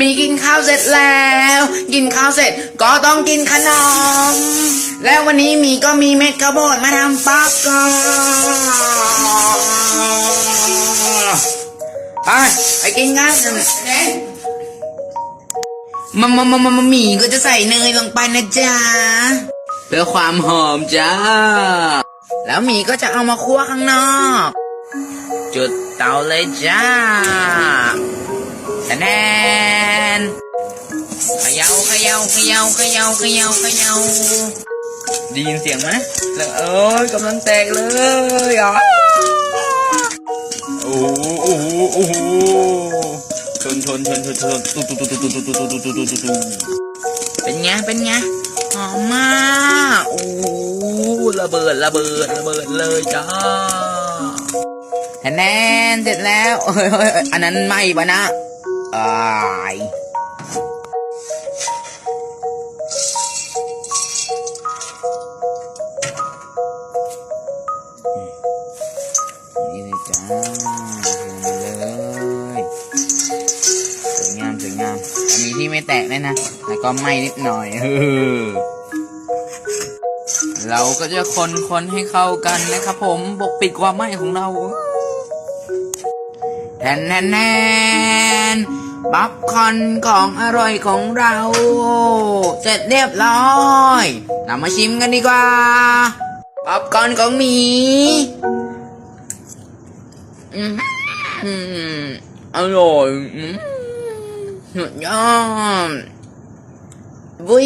มีกินข้าวเสร็จแล้ว กินข้าวเสร็จก็ต้องกินขนม แล้ววันนี้มีก็มีเม็ดข้าวโพดมาทำป๊อปก่อนไปไปกินกันมามามามามาหมีก็จะใส่เนยลงไปนะจ๊ะ เพื่อความหอมจ้า แล้วหมีก็จะเอามาคั่วข้างนอก จุดเตาเลยจ้า ย่าเขย่าเขย่าเขย่าเขย่าเขยาได้ยินเสียงไหมแล้วเอ้ยกำลังแตกเลยอะโอ้โหโอ้โหโอ้โหชนชนชนชนชนตุ๊ตุ๊ตุ๊ตุ๊ตุ๊ตุ๊ตุ๊ตุ๊ตุ๊ตุ๊ตุ๊ตุ๊เป็นไงเป็นไงหอมมากโอ้โหระเบิดระเบิดระเบิดเลยจ้าแนแนเสร็จแล้วเฮ้ยเฮ้ยเฮ้ยอันนั้นไม่ปะนะอาย นี่เลยจ้าเลยสวยงามสวยงามอันนี้ที่ไม่แตกเลยนะ แล้วก็ไหม้นิดหน่อยเออเราก็จะคนคนให้เข้ากันนะครับผมปกปิดความไหม้ของเราแทนแทนแทนป๊อปคอนของอร่อยของเรา เสร็จเรียบร้อยเรามาชิมกันดีกว่าป๊อปคอนของหมี ăn rồi Vui